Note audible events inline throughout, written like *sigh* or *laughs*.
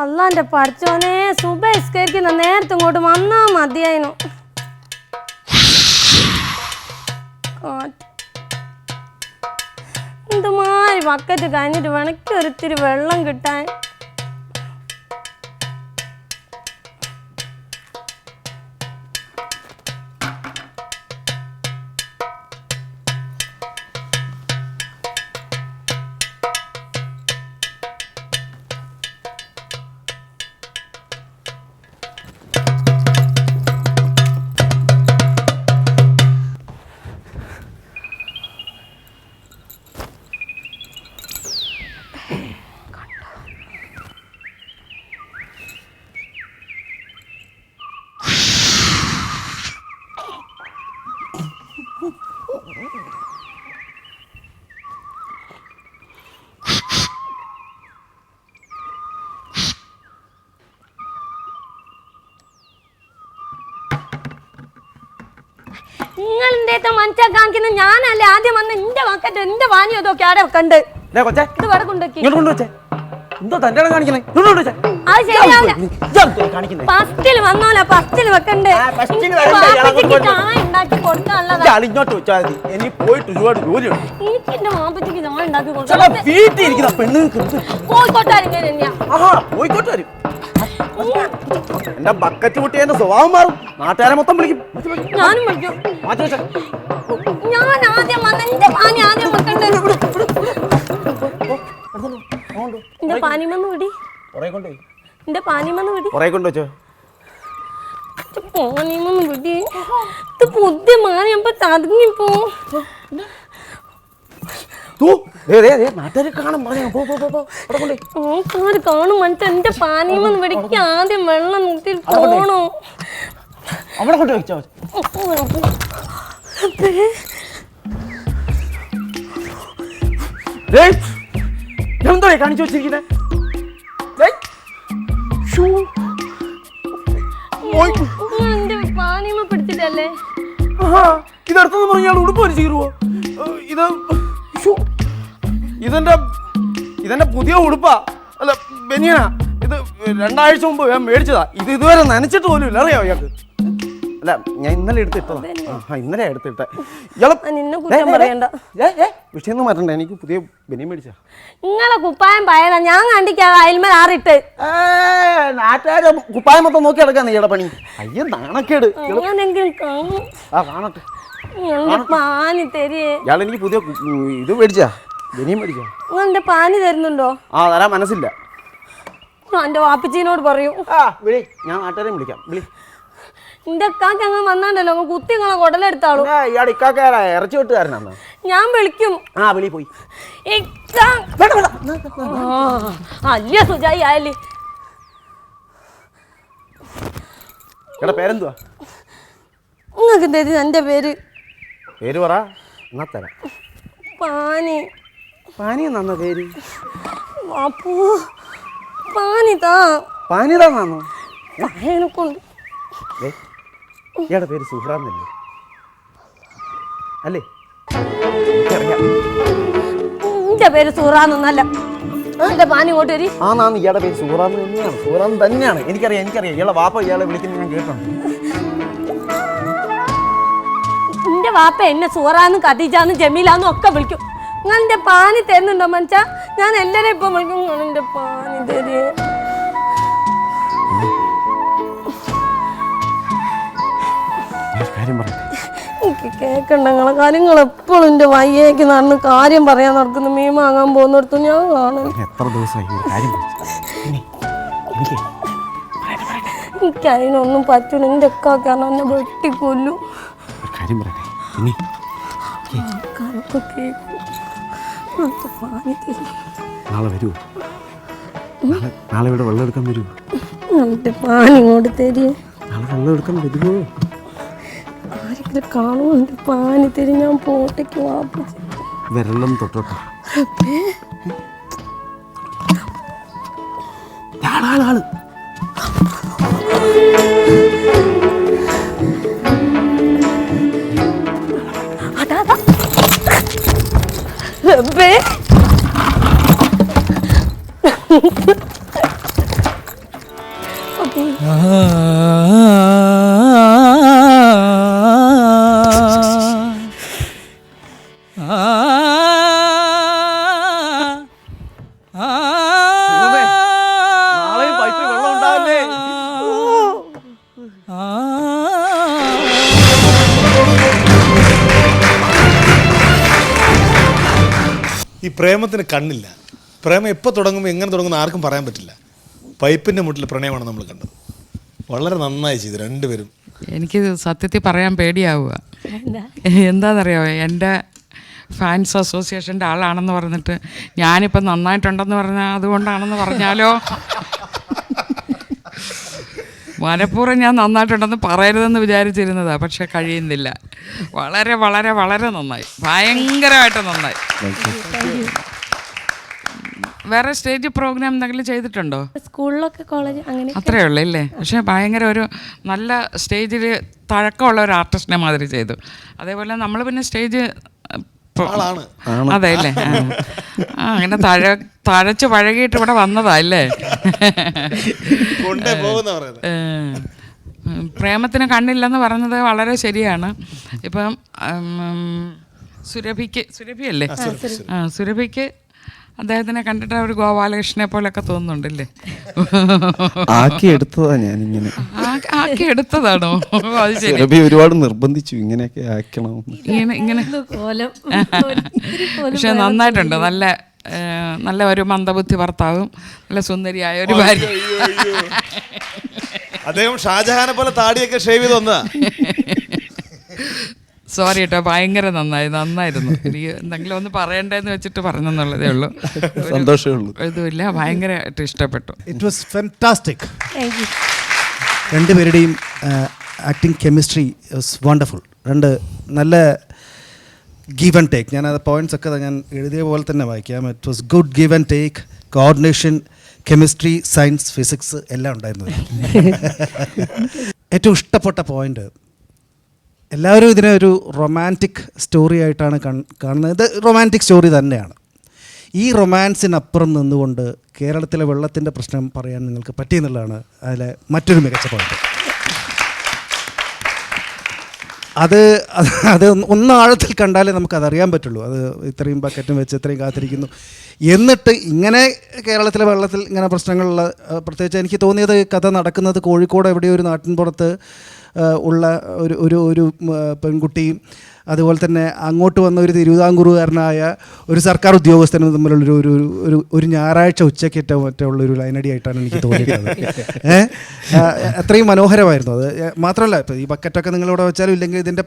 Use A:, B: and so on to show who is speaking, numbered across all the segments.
A: അല്ലാന്റെ പഠിച്ചോനെ സുബസ്കരിക്കുന്ന നേരത്തെ ഇങ്ങോട്ട് വന്നാ മതിയായിരുന്നു എന്തുമാരി ബക്കറ്റ് കഴിഞ്ഞിട്ട് വേണക്ക് ഒരിത്തിരി വെള്ളം കിട്ടാൻ. നിങ്ങൾ എന്തേത്ത മനസ്സാ കാണിക്കുന്ന ഞാനല്ലേ ആദ്യം വന്ന് എന്റെ ബക്കറ്റ് എന്റെ വാനി അതൊക്കെ ആടെ കണ്ട്. ഇത് വട കൊണ്ടുവെക്കി
B: ഇങ്ങോട്ട് കൊണ്ടുവച്ചേ. എന്തോ തന്റെ കാണിക്കണേ
A: അത് ശരിയാവില്ല.
B: കാണിക്കുന്നേ.
A: ഫസ്റ്റിൽ വന്നോല ഫസ്റ്റിൽ വെക്കണ്ടേ? എനിക്ക്
B: വരണ്ടേ, ഇയാളെ
A: വാപ്പച്ചിക്ക്
B: കൊണ്ട്
A: ചായ ഉണ്ടാക്കി കൊടുക്കാനുള്ളതാ.
B: ഇങ്ങോട്ട് വെച്ചാൽ മതി. എനിക്ക് പോയിട്ട് ഒരുപാട് ജോലിയുണ്ട്
A: എനിക്ക് എന്റെ വാപ്പച്ചിക്ക് ചായ ഉണ്ടാക്കി
B: ചേട്ടാ
A: കൊടുക്കണം
B: വീട്ടിൽ ഇരിക്കുന്ന പെണ്ണുങ്ങൾക്ക് എന്ത്?
A: കോഴിക്കോട്ടാരും ഇങ്ങനെ തന്നെയാ.
B: ആഹാ പോയിക്കോട്ട് വരും. എന്റെ ബക്കറ്റ് കുട്ടി എന്റെ സ്വഭാവം മാറും. നാട്ടുകാരെ മൊത്തം വിളിക്കും.
A: ഞാനും വിളിക്കും.
B: മാറ്റി വെച്ചേ.
A: ഞാൻ ആദ്യം വന്ന എന്റെ പാനി ആദ്യം വെക്കണ്ടേ? എന്റെ പാനിമന്ന് വിടി. എന്റെ പാനിമന്ന് വിടി.
B: പുറകെ കൊണ്ടുവച്ചോ
A: പാനിമന്ന് വിടി. ഇത് പുതിയ മാനിയപ്പോ തടങ്ങിപ്പോ
B: തൂ. ദേ ദേ ദേ കാണാൻ പറഞ്ഞു പോ പോ പോ പോ. അവിടെ കൊണ്ടുപോയി
A: കാണും. മറ്റേ എന്റെ പാനിമന്ന് വിടിക്ക് ആദ്യം വെള്ളം നിർത്തി പോണോ?
B: അവിടെ കൊണ്ട് വെച്ചോ. മതി.
A: പിടിച്ചിട്ടല്ലേ?
B: കാണിച്ചു വെച്ചിരിക്കുന്നത് പറഞ്ഞ ഇയാൾ ഉടുപ്പ് വലിച്ചു കീറുവോ? ഏ, ഇത് ഷൂ. ഇതെന്റെ ഇതെന്റെ പുതിയ ഉടുപ്പാ? അല്ല ബനിയനാ. ഇത് രണ്ടാഴ്ച മുമ്പ് ഞാൻ മേടിച്ചതാ. ഇത് ഇതുവരെ നനച്ചിട്ട് പോലും ഇല്ല. അറിയാം ഇയാൾക്ക്? അല്ല ഞാൻ ഇന്നലെ എടുത്തിട്ടതാ ആ ഇന്നലെ എടുത്തിട്ടെ ഇയാളെ
A: ആ, നിന്നെ കുറ്റം പറയണ്ട.
B: വിഷയം ഒന്നും മാറ്റണ്ട. എനിക്ക് പുതിയ ബനിയം മേടിച്ചാ.
A: നിങ്ങളെ കുപ്പായം പയതാ. ഞാൻ കണ്ടിക്കാ അയൽമേൽ ആറിട്ട്.
B: നാട്ടുകാരെ കുപ്പായം മൊത്തം നോക്കി എടുക്കാൻ നീയുടെ പണി. അയ്യ നാണക്കേട്. ആ കാണട്ടെ. ഇയാൾ എനിക്ക് പുതിയ ഇത് മേടിച്ചാ. ബനിയം മേടിച്ചാ.
A: നിങ്ങൾ പാനി തരുന്നുണ്ടോ?
B: ആ തരാൻ മനസ്സില്ല.
A: എന്റെ വാപ്പച്ചീനോട് പറയൂ.
B: ആ വിളി. ഞാൻ നാട്ടുകാരെയും വിളിക്കാം. വിളി.
A: എന്റെ അക്കാക്ക് അങ്ങ് വന്നാണ്ടല്ലോ. അങ്ങ് കുത്തി നിങ്ങളെ കുടലെടുത്താളൂ.
B: ഇയാൾ ഇക്കാക്കാരാ ഇറച്ചി വെട്ടുകാരനാണ്
A: ഞാൻ വിളിക്കും.
B: ആ വിളി പോയി.
A: ഇക്ക. അല്ല സുജായി ആയാലേ.
B: എടാ പേരെന്തുവാ?
A: നിങ്ങൾക്ക് തരും എന്റെ പേര്
B: പേര് പറ. എന്നാ തരാം.
A: പാനി.
B: പാനി എന്നാ പേര്?
A: അപ്പൂ പാനി താ കൊണ്ട്
B: ഏ ഇയാളുടെ പേര് സുഹ്റാന്നല്ലേ? അല്ലേ?
A: എന്റെ പേര് സൂറാന്നൊന്നല്ല എന്റെ പാനി ഇങ്ങോട്ട് വരി.
B: ആ നാന്ന് ഇയാളുടെ പേര് സൂറാന്ന് തന്നെയാണ്. തന്നെയാണ്. എനിക്കറിയാം എനിക്കറിയാം. ഇയാളെ വാപ്പ ഇയാളെ വിളിക്കുന്നത് ഞാൻ കേട്ടുണ്ട്
A: എന്റെ വാപ്പ എന്നെ സുഹറാന്നും ഖദീജാന്നും ജമീലാന്നും ഒക്കെ വിളിക്കും. ഞാൻ എന്റെ പാനി തരുന്നുണ്ടോ മനുഷ്യ? ഞാൻ എല്ലാരെയും ഇപ്പൊ വിളിക്കും. എന്റെ പാനി തരേ
B: കാര്യം പറയട്ടെ
A: എനിക്ക് കേക്കണ്ട നിങ്ങളെ കാര്യങ്ങൾ എപ്പോഴും എന്റെ വയ്യേക്ക് നടന്ന് കാര്യം പറയാൻ നടക്കുന്നു മീൻ വാങ്ങാൻ പോകുന്നിടത്ത് ഞാൻ കാണും
B: എത്ര ദിവസമായി ഒരു കാര്യം എനിക്ക്
A: എനിക്ക് അതിനൊന്നും പറ്റൂല എന്റെ കാരണം എന്നെ വെട്ടിക്കൊല്ലും
B: ഒരു കാര്യം പറയട്ടെ ഇനി
A: കണക്ക് കേൾക്കും എനിക്ക് പാനി തരും
B: നാളെ വരുമോ നാളെ ഇവിടെ വെള്ളം എടുക്കാൻ വരുമോ
A: എന്റെ പാനി ഇങ്ങോട്ട് തരേ
B: നാളെ വെള്ളം എടുക്കാൻ വരുമോ
A: ആരെങ്കിലും കാണുമോ? എന്റെ പാനി തരും ഞാൻ പോട്ടേക്ക് വാപ്പിച്ച്
B: വിരലും തൊട്ടോട്ടെ. ആൾ, ആൾ, ആൾ.
A: അതാ അതാ. റബ്ബേ.
B: ദൈവമേ,
C: ഈ പ്രേമത്തിന് കണ്ണില്ല. പ്രേമം എപ്പോൾ തുടങ്ങുമ്പോൾ എങ്ങനെ തുടങ്ങുന്ന ആർക്കും പറയാൻ പറ്റില്ല. പൈപ്പിന്റെ മുട്ടിൽ പ്രണയമാണ് നമ്മൾ കണ്ടത്. വളരെ നന്നായി ചെയ്തു രണ്ടുപേരും.
D: എനിക്ക് സത്യത്തിൽ പറയാൻ പേടിയാവുക.
A: എന്താ?
D: എന്താണെന്നറിയാമോ എന്റെ ഫാൻസ് അസോസിയേഷന്റെ ആളാണെന്ന് പറഞ്ഞിട്ട് ഞാനിപ്പം നന്നായിട്ടുണ്ടെന്ന് പറഞ്ഞാൽ അതുകൊണ്ടാണെന്ന് പറഞ്ഞാലോ? മനഃപൂർവം ഞാൻ നന്നായിട്ടുണ്ടെന്ന് പറയരുതെന്ന് വിചാരിച്ചിരുന്നതാണ് പക്ഷെ കഴിയുന്നില്ല. വളരെ വളരെ വളരെ നന്നായി. ഭയങ്കരമായിട്ട് നന്നായി. വേറെ സ്റ്റേജ് പ്രോഗ്രാം എന്തെങ്കിലും ചെയ്തിട്ടുണ്ടോ?
A: സ്കൂളിലൊക്കെ കോളേജ് അങ്ങനെ
D: അത്രേ ഉള്ളൂ അല്ലേ പക്ഷെ ഭയങ്കര ഒരു നല്ല സ്റ്റേജിൽ തഴക്കമുള്ള ഒരു ആർട്ടിസ്റ്റിനെ മാതിരി ചെയ്തു. അതേപോലെ നമ്മൾ പിന്നെ സ്റ്റേജ്. അതെ അല്ലേ ആ. അങ്ങനെ തഴ തഴച്ച് പഴകിയിട്ട് ഇവിടെ വന്നതാ അല്ലേ പ്രേമത്തിന് കണ്ണില്ലെന്ന് പറഞ്ഞത് വളരെ ശരിയാണ്. ഇപ്പം സുരഭിക്ക് സുരഭിയല്ലേ? ആ സുരഭിക്ക് അദ്ദേഹത്തിനെ കണ്ടിട്ട് ഒരു ഗോപാലകൃഷ്ണനെ പോലൊക്കെ തോന്നുന്നുണ്ടല്ലേ?
E: ആക്കി എടുത്തതാ ഞാൻ
D: ഇങ്ങനെ ആക്കി എടുത്തതാണോ? അത് ശരി.
E: ഒരുപാട് നിർബന്ധിച്ചു ഇങ്ങനെയൊക്കെ ആക്കണം.
D: ഇങ്ങനെ ഇങ്ങനെ
A: കോലം? ഒരിത്തിരി *laughs* പോലും
D: പക്ഷെ നന്നായിട്ടുണ്ട്. നല്ല നല്ല ഒരു മന്ദബുദ്ധി ഭർത്താവും നല്ല സുന്ദരിയായ ഒരു ഭാര്യ.
C: അദ്ദേഹം ഷാജഹാനെ പോലെ താടിയൊക്കെ ഷേവ് ചെയ്ത് വന്നതാ. *laughs*
D: സോറി കേട്ടോ ഭയങ്കര നന്നായി നന്നായിരുന്നു. എനിക്ക് എന്തെങ്കിലും ഒന്ന് പറയണ്ടെന്ന് വെച്ചിട്ട് പറഞ്ഞെന്നുള്ളതേ ഉള്ളൂ. ഒരു
E: സന്തോഷമേ ഉള്ളൂ.
D: ഇതുമില്ല ഭയങ്കരമായിട്ട് ഇഷ്ടപ്പെട്ടു.
F: It was fantastic
A: Thank you.
F: രണ്ടുപേരുടെയും ആക്ടിങ് കെമിസ്ട്രി വാസ് വണ്ടർഫുൾ രണ്ട് നല്ല ഗീവ് ആൻഡ് ടേക്ക് ഞാൻ അത് പോയിന്റ്സ് ഒക്കെ ഞാൻ എഴുതിയ പോലെ തന്നെ വായിക്കാം. It was good give and take coordination chemistry science physics എല്ലാം ഉണ്ടായിരുന്നു. *laughs* ഏറ്റവും ഇഷ്ടപ്പെട്ട പോയിന്റ് എല്ലാവരും ഇതിനെ ഒരു റൊമാന്റിക് സ്റ്റോറി ആയിട്ടാണ് കാണുന്നത്. ഇത് റൊമാന്റിക് സ്റ്റോറി തന്നെയാണ്. ഈ റൊമാൻസിനപ്പുറം നിന്നുകൊണ്ട് കേരളത്തിലെ വെള്ളത്തിന്റെ പ്രശ്നം പറയാൻ നിങ്ങൾക്ക് പറ്റിയെന്നുള്ളതാണ് അതിലെ മറ്റൊരു മികച്ച പോയിന്റ് അത് അത് ഒന്ന് ആഴത്തിൽ കണ്ടാലേ നമുക്ക് അതറിയാൻ പറ്റുള്ളൂ. അത് ഇത്രയും ബക്കറ്റും വെച്ച് ഇത്രയും കാത്തിരിക്കുന്നു. എന്നിട്ട് ഇങ്ങനെ കേരളത്തിലെ വെള്ളത്തിൽ ഇങ്ങനെ പ്രശ്നങ്ങളുള്ള പ്രത്യേകിച്ച് എനിക്ക് തോന്നിയത് കഥ നടക്കുന്നത് കോഴിക്കോട് എവിടെയോ ഒരു നാട്ടിൻപുറത്ത് ഉള്ള ഒരു ഒരു ഒരു പെൺകുട്ടിയും അതുപോലെ തന്നെ അങ്ങോട്ട് വന്ന ഒരു തിരുവിതാംകൂറുകാരനായ ഒരു സർക്കാർ ഉദ്യോഗസ്ഥനും തമ്മിലുള്ള ഒരു ഒരു ഒരു ഞായറാഴ്ച ഉച്ചയ്ക്കേറ്റ മറ്റേ ഉള്ള ഒരു ലൈനടി ആയിട്ടാണ് എനിക്ക് തോന്നിയിട്ടുള്ളത്. ഏഹ് അത്രയും മനോഹരമായിരുന്നു അത്. മാത്രമല്ല ഇപ്പോൾ ഈ ബക്കറ്റൊക്കെ നിങ്ങളിവിടെ വെച്ചാലും ഇല്ലെങ്കിൽ ഇതിന്റെ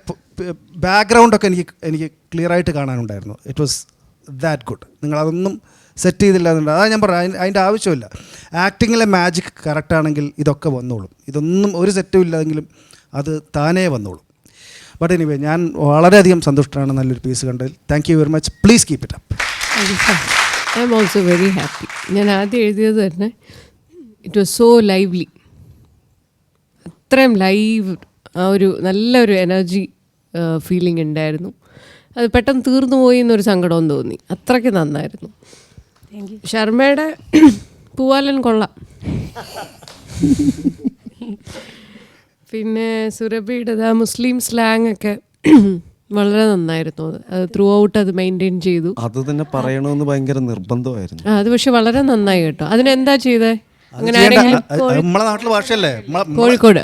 F: ബാക്ക്ഗ്രൗണ്ടൊക്കെ എനിക്ക് എനിക്ക് ക്ലിയറായിട്ട് കാണാനുണ്ടായിരുന്നു. ഇറ്റ് വാസ് ദാറ്റ് ഗുഡ് നിങ്ങളതൊന്നും സെറ്റ് ചെയ്തില്ല എന്നുണ്ട്. അതാണ് ഞാൻ പറഞ്ഞത്. അതിന്റെ ആവശ്യമില്ല. ആക്ടിങ്ങിലെ മാജിക് കറക്റ്റാണെങ്കിൽ ഇതൊക്കെ വന്നോളും. ഇതൊന്നും ഒരു സെറ്റും ഇല്ലെങ്കിലും അത് താനേ വന്നോളും. ബട്ട് എനിവേ ഞാൻ വളരെയധികം സന്തുഷ്ടനാണ് നല്ലൊരു പീസ് കണ്ടതിൽ. Thank you very much please keep it up
G: I'm also very happy ഞാൻ ആദ്യം എഴുതിയത് തന്നെ ഇറ്റ് വാസ് സോ ലൈവ്ലി അത്രയും ലൈവ് ആ ഒരു നല്ലൊരു എനർജി ഫീലിംഗ് ഉണ്ടായിരുന്നു. അത് പെട്ടെന്ന് തീർന്നു പോയി എന്നൊരു സങ്കടവും തോന്നി. അത്രയ്ക്ക് നന്നായിരുന്നു. ശർമ്മയുടെ പൂവാലൻ കൊള്ളാം. പിന്നെ സുരഭിയുടെ ആ മുസ്ലിം സ്ലാങ് ഒക്കെ വളരെ നന്നായിരുന്നു. അത് അത് ത്രൂ ഔട്ട് അത് മെയിന്റെയിൻ ചെയ്തു.
E: അത് തന്നെ പറയണമെന്ന് ഭയങ്കര നിർബന്ധമായിരുന്നു.
G: ആ, അത് പക്ഷെ വളരെ നന്നായി കേട്ടോ. അതിനെന്താ ചെയ്തേ? കോഴിക്കോട്,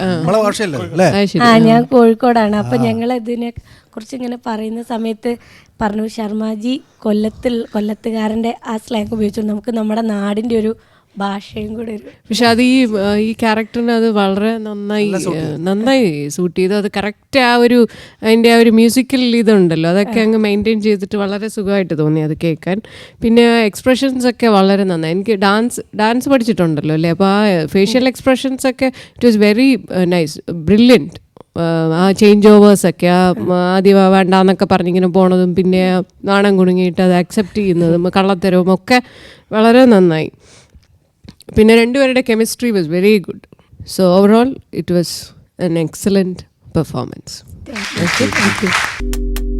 A: ഞാൻ കോഴിക്കോടാണ്. അപ്പൊ ഞങ്ങൾ ഇതിനെ കുറിച്ച് ഇങ്ങനെ പറയുന്ന സമയത്ത് പറഞ്ഞു ശർമാജി കൊല്ലത്തിൽ കൊല്ലത്തുകാരന്റെ ആ സ്ലാങ് ഉപയോഗിച്ചു നമുക്ക് നമ്മുടെ നാടിന്റെ ഒരു ഭാഷയും കൂടെ *laughs*
G: പക്ഷെ അത് ഈ ഈ ക്യാരക്ടറിന് അത് വളരെ നന്നായി നന്നായി സൂട്ട് ചെയ്തു. അത് കറക്റ്റ് ആ ഒരു അതിന്റെ ആ ഒരു മ്യൂസിക്കൽ ഇതുണ്ടല്ലോ. അതൊക്കെ അങ്ങ് മെയിന്റെയിൻ ചെയ്തിട്ട് വളരെ സുഖമായിട്ട് തോന്നി അത് കേൾക്കാൻ. പിന്നെ എക്സ്പ്രഷൻസ് ഒക്കെ വളരെ നന്നായി. എനിക്ക് ഡാൻസ് ഡാൻസ് പഠിച്ചിട്ടുണ്ടല്ലോ അല്ലേ? അപ്പോൾ ആ ഫേഷ്യൽ എക്സ്പ്രഷൻസ് ഒക്കെ it was very nice brilliant ആ ചേഞ്ച് ഓവേഴ്സൊക്കെ ആ ആദ്യം വേണ്ടാന്നൊക്കെ പറഞ്ഞിങ്ങനെ പോണതും പിന്നെ നാണം കുണുങ്ങിയിട്ട് അത് അക്സെപ്റ്റ് ചെയ്യുന്നതും കള്ളത്തരവും ഒക്കെ വളരെ നന്നായി. പിന്നെ രണ്ടുപേരുടെ chemistry was very good so overall it was an excellent performance
A: thank you